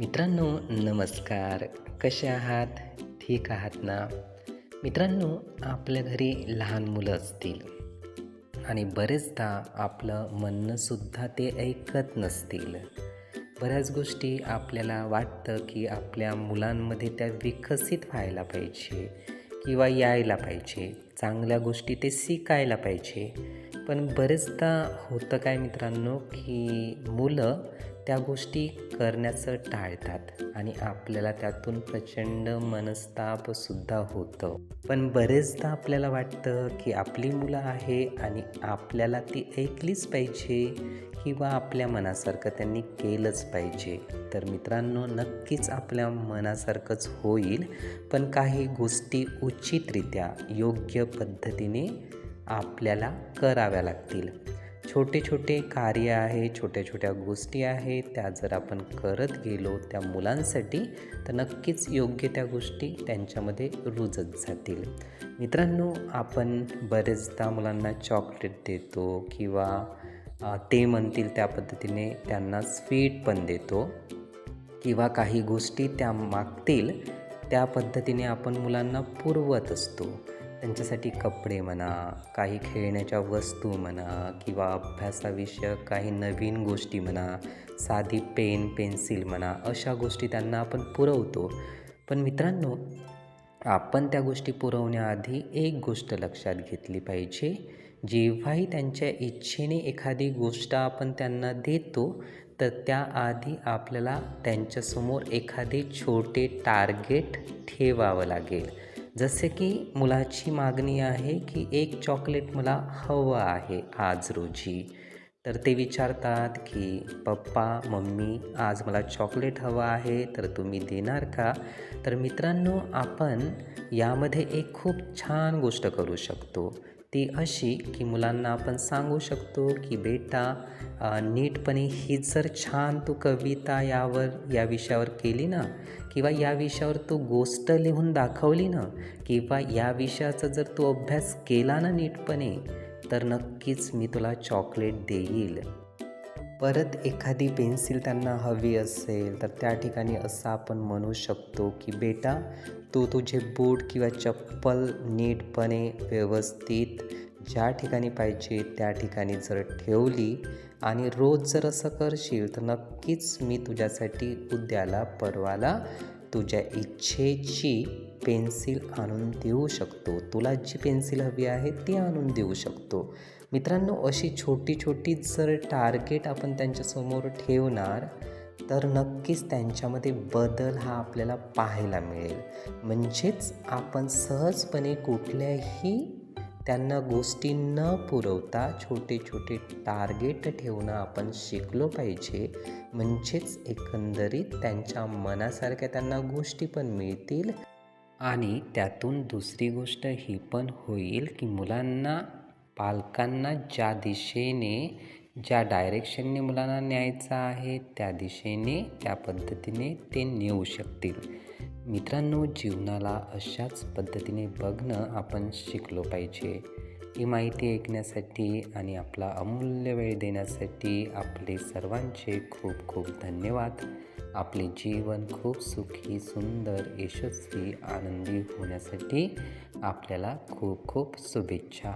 मित्रांनो नमस्कार. कसे आहात? ठीक आहात ना? मित्रांनो आपल्या घरी लहान मुलं असतील. आणि बरेचदा आपलं म्हणणंसुद्धा ते ऐकत नसतील. बऱ्याच गोष्टी आपल्याला वाटतं की आपल्या मुलांमध्ये त्या विकसित व्हायला पाहिजे किंवा यायला पाहिजे. चांगल्या गोष्टी ते शिकायला पाहिजे. पण बरेचदा होतं काय मित्रांनो की मुलं त्या गोष्टी करण्याचं टाळतात आणि आपल्याला त्यातून प्रचंड मनस्तापसुद्धा होतं. पण बरेचदा आपल्याला वाटतं की आपली मुलं आहे आणि आपल्याला ती ऐकलीच पाहिजे किंवा आपल्या मनासारखं त्यांनी केलंच पाहिजे. तर मित्रांनो नक्कीच आपल्या मनासारखंच होईल पण काही गोष्टी उचितरित्या योग्य पद्धतीने आपल्याला कराव्या लागतील. छोटे छोटे कार्य आहे छोट्या छोट्या गोष्टी आहेत त्या जर आपण करत गेलो त्या मुलांसाठी तर नक्कीच योग्य त्या गोष्टी त्यांच्यामध्ये रुजत जातील. मित्रांनो आपण बरेचदा मुलांना चॉकलेट देतो किंवा ते म्हणतील त्या पद्धतीने त्यांना स्वीट पण देतो किंवा काही गोष्टी त्या मागतील त्या पद्धतीने आपण मुलांना पुरवत असतो. त्यांच्यासाठी कपडे म्हणा काही खेळण्याच्या वस्तू म्हणा किंवा अभ्यासाविषयक काही नवीन गोष्टी म्हणा साधी पेन पेन्सिल म्हणा अशा गोष्टी त्यांना आपण पुरवतो. पण मित्रांनो आपण त्या गोष्टी पुरवण्याआधी एक गोष्ट लक्षात घेतली पाहिजे. जेव्हाही त्यांच्या इच्छेने एखादी गोष्ट आपण त्यांना देतो तर त्याआधी आपल्याला त्यांच्यासमोर एखादे छोटे टार्गेट ठेवावं लागेल. जसे की मुलाची मागणी आहे की एक चॉकलेट मला हवं आहे आज रोजी. तर ते विचारतात की पप्पा मम्मी आज मला चॉकलेट हवं आहे तर तुम्ही देणार का? तर मित्रांनो आपण यामध्ये एक खूप छान गोष्ट करू शकतो. ती अशी की मुलांना आपण सांगू शकतो की बेटा नीटपणे ही जर छान तू कविता यावर या विषयावर केली ना किंवा या विषयावर तू गोष्ट लिहून दाखवली ना किंवा या विषयाचा जर तू अभ्यास केला ना नीटपणे तर नक्कीच मी तुला चॉकलेट देईल. परत एखादी पेन्सिल त्यांना हवी असेल तर त्या ठिकाणी असं आपण म्हणू शकतो की बेटा तू तुझे बूट किंवा चप्पल नीटपणे व्यवस्थित ज्या ठिकाणी पाहिजे त्या ठिकाणी जर ठेवली आणि रोज जर असं करशील तर नक्कीच मी तुझ्यासाठी उद्याला परवाला तुझ्या इच्छेची पेन्सिल आणून देऊ शकतो. तुला जी पेन्सिल हवी आहे ती आणून देऊ शकतो. मित्रांनो अशी छोटी छोटी जर टार्गेट आपण त्यांच्यासमोर ठेवणार तर नक्कीच त्यांच्यामध्ये बदल हा आपल्याला पाहायला मिळेल. म्हणजेच आपण सहजपणे कुठल्याही त्यांना गोष्टी न पुरवता छोटे छोटे टार्गेट ठेवणं आपण शिकलो पाहिजे. म्हणजेच एकंदरीत त्यांच्या मनासारख्या त्यांना गोष्टी पण मिळतील आणि त्यातून दुसरी गोष्ट ही पण होईल की मुलांना पालकांना ज्या दिशेने ज्या डायरेक्शनने मुलांना न्यायचं आहे त्या दिशेने त्या पद्धतीने ते नेऊ शकतील. मित्रांनो जीवनाला अशाच पद्धतीने बघणं आपण शिकलो पाहिजे. ही माहिती ऐकण्यासाठी आणि आपला अमूल्य वेळ देण्यासाठी आपले सर्वांचे खूप खूप धन्यवाद. आपले जीवन खूप सुखी सुंदर यशस्वी आनंदी होण्यासाठी आपल्याला खूप खूप शुभेच्छा.